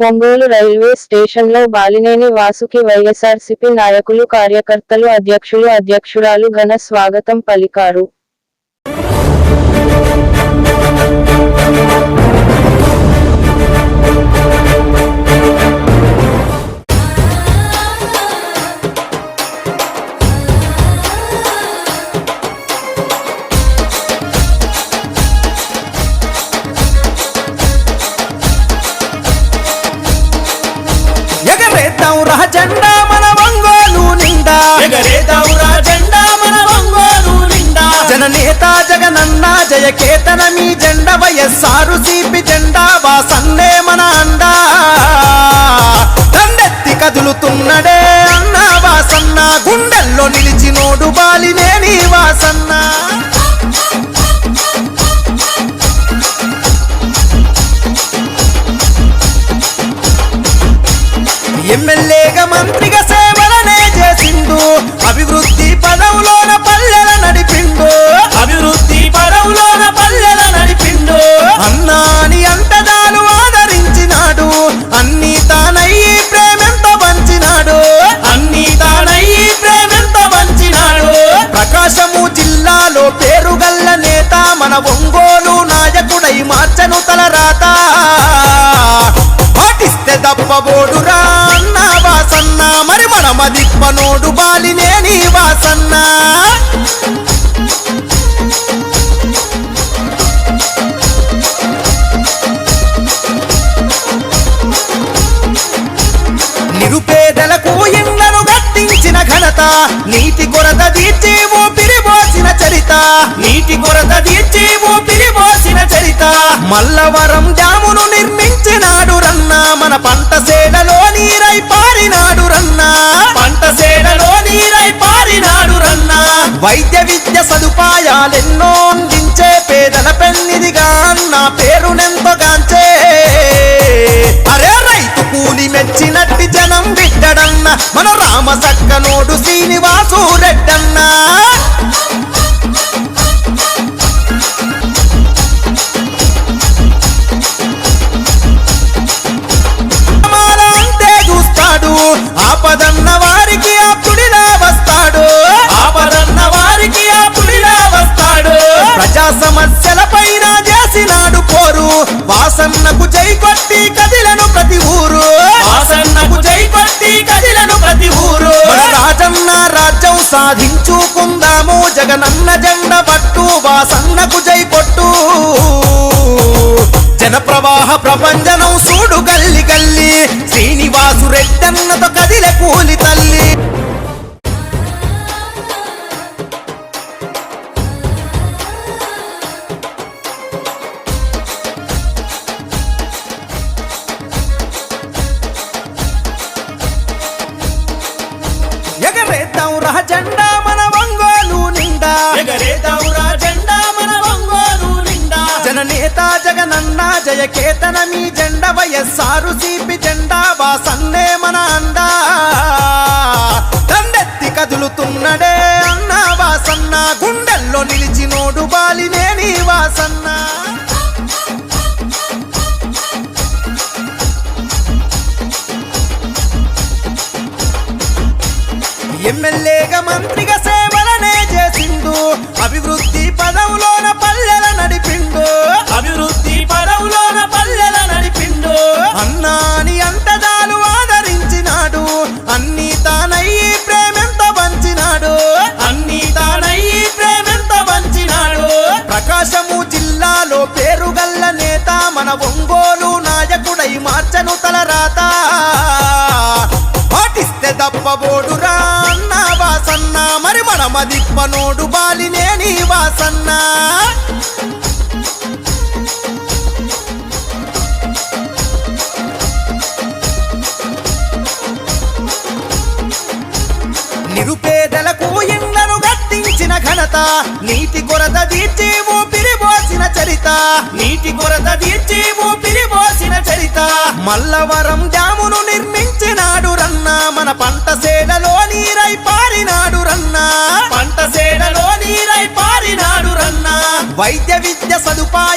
Ongole railway స్టేషన్లో బాలినేని వాసుకి వైఎస్ఆర్సీపీ నాయకులు కార్యకర్తలు అధ్యక్షులు అధ్యక్షురాలు ఘన స్వాగతం పలికారు. ఎగరేద్దాం రా జెండా మన ఒంగోలు నిండా. ఎగరేదౌరా జెండా మన ఒంగోలు నిండా. జననేత జగనన్న జయకేతన మీ జెండ వైఎస్ఆరు సిపి జెండా వాసన్నే మన అండా. దండెత్తి కదులుతున్నడే అన్న వాసన్న గుండెల్లో నిలిచినోడు బాలినేని వాసన్న. మార్చను పాటిస్తే దప్పబోడురా అన్న వాసన్న. మరి మన మదిప్పనోడు బాలినేని వాసన్న. నిరుపేదలకు ఇళ్ళను గట్టించిన ఘనత నీటి కొరత తీర్చి ఊపిరి పోసిన చరిత. నీటి కొరత తీర్చి ఊపిరి పిరి మల్లవరం డ్యామును నిర్మించినాడు రన్నా. మన పంట సేడలో నీరై పారినాడు రన్నా. పంట సేడలో నీరై పారినాడు రన్నా. వైద్య విద్య సదుపాయాలెన్నో అందించే పేదల పెన్నిదిగా అన్న పేరునెంతగాంచే అరే రైతు కూలి మెచ్చినట్టి జనం బిడ్డడన్న. మన రామ సక్కనోడు శ్రీనివాసు రెడ్డన్నా. ఆపదన్న వారికి అప్పుడిలా వస్తాడు. ఆపదన్న వారికి ఆ పులిలా వస్తాడు. ప్రజా సమస్యల పైన చేసినాడు పోరు. వాసన్నకు జై కొట్టి కదిలను ప్రతి ఊరు. వాసన్నకు జై కొట్టి కదిలను ప్రతి ఊరు. రాజన్న రాజ్యం సాధించుకుందాము. జగనన్న జెండ పట్టు వాసన్నకు జై కొట్టు జన ప్రవాహ ప్రపంచనం సూడు గల్లి గల్లి. రెడ్డన్నతో కదిలే కూలి తల్లి. ఎగరేద్దాం రహజెండా వైఎస్ఆరు సిపి జెండా వాసన్నే మన అండా. దండెత్తి కదులుతున్నడే అన్న వాసన్న గుండెల్లో నిలిచినోడు బాలినేని వాసన్న. ఎమ్మెల్యేగా మంత్రిగా సేవలనే చేసిండు. అభివృద్ధి పదవులోన పల్లెల నడిపిండు. అభివృద్ధి పాటిస్తే దప్పబోడురా అన్న వాసన్న. మరి మన మదిప్పనోడు బాలినేని వాసన్న. నిరుపేదలకు ఇండ్లను గట్టించిన ఘనత. నీటి కొరత తీర్చి ఊపిరి పోసిన చరిత. నీటి కొరత తీర్చి ఊపిరి పిరిబో మల్లవరం డ్యామును నిర్మించినాడు రన్నా. మన పంట సేలలో నీరై పారినాడు రన్నా. పంట సేలలో నీరై పారినాడు రన్నా. వైద్య విద్య సదుపా